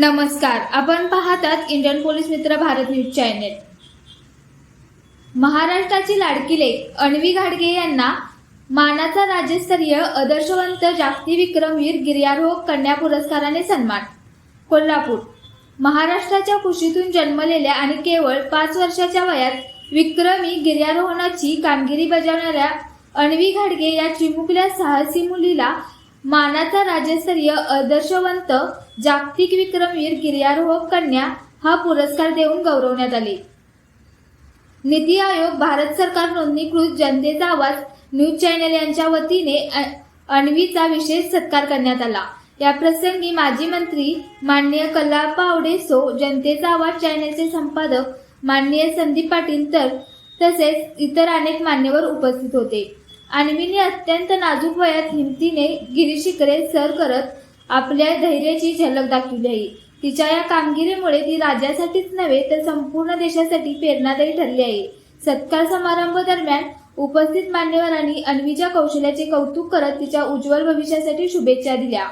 नमस्कार आपण पाहतात इंडियन पोलीस मित्र भारत न्यूज चॅनेल. महाराष्ट्राची लाडकी लेख अण्वी घाडगे यांना मानाचा राज्यस्तरीय आदर्शवंत जागतिक विक्रमवीर गिर्यारोहक कन्या पुरस्काराने सन्मान. कोल्हापूर महाराष्ट्राच्या कुशीतून जन्मलेल्या आणि केवळ पाच वर्षाच्या वयात विक्रमी गिर्यारोहणाची कामगिरी बजावणाऱ्या अण्वी घाडगे या चिमुकल्या साहसी मुलीला मानाचा राज्यस्तरीय आदर्शवंत जागतिक विक्रमवीर गिर्यारोहक कन्या हा पुरस्कार देऊन गौरवण्यात आले. नीती आयोग भारत सरकार नोंदणीकृत जनतेचा आवाज न्यूज चॅनल यांच्या वतीने अ- अण्वीचा विशेष सत्कार करण्यात आला. या प्रसंगी माजी मंत्री माननीय कल्लाप्पा आवडेसो जनतेचा आवाज चॅनलचे संपादक माननीय संदीप पाटील तर तसेच इतर अनेक मान्यवर उपस्थित होते. अन्वीने अत्यंत नाजूक वयात हिमतीने गिरीशिखरे सर करत आपल्या धैर्याची झलक दाखवली आहे तिच्या या कामगिरीमुळे ती राज्यासाठीच नव्हे तर संपूर्ण देशासाठी प्रेरणादायी ठरली आहे सत्कार समारंभ दरम्यान उपस्थित मान्यवरांनी अन्वीच्या कौशल्याचे कौतुक करत तिच्या उज्ज्वल भविष्यासाठी शुभेच्छा दिल्या.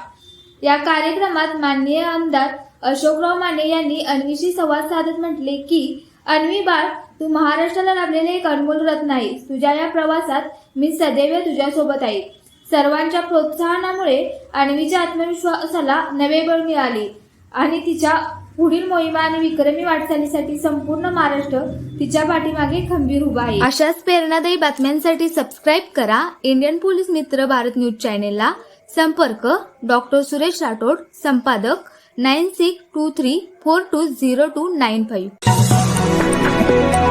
या कार्यक्रमात माननीय आमदार अशोकराव माने यांनी अन्वीशी संवाद साधत म्हटले की अन्वी बाळ तू महाराष्ट्राला लाभलेले एक अनमोल रत्न आहेस तुझ्या या प्रवासात मी सदैव तुझ्यासोबत आहे. सर्वांच्या प्रोत्साहनामुळे अन्वीच्या आत्मविश्वासाला नवे बळ मिळाले आणि तिच्या पुढील मोहिमा आणि विक्रमी वाटचालीसाठी संपूर्ण महाराष्ट्र तिच्या पाठीमागे खंबीर उभा आहे. अशाच प्रेरणादायी बातम्यांसाठी सबस्क्राईब करा. इंडियन पोलीस मित्र भारत न्यूज चॅनेलला संपर्क. डॉक्टर सुरेश राठोड संपादक nine six two three four two zero two nine five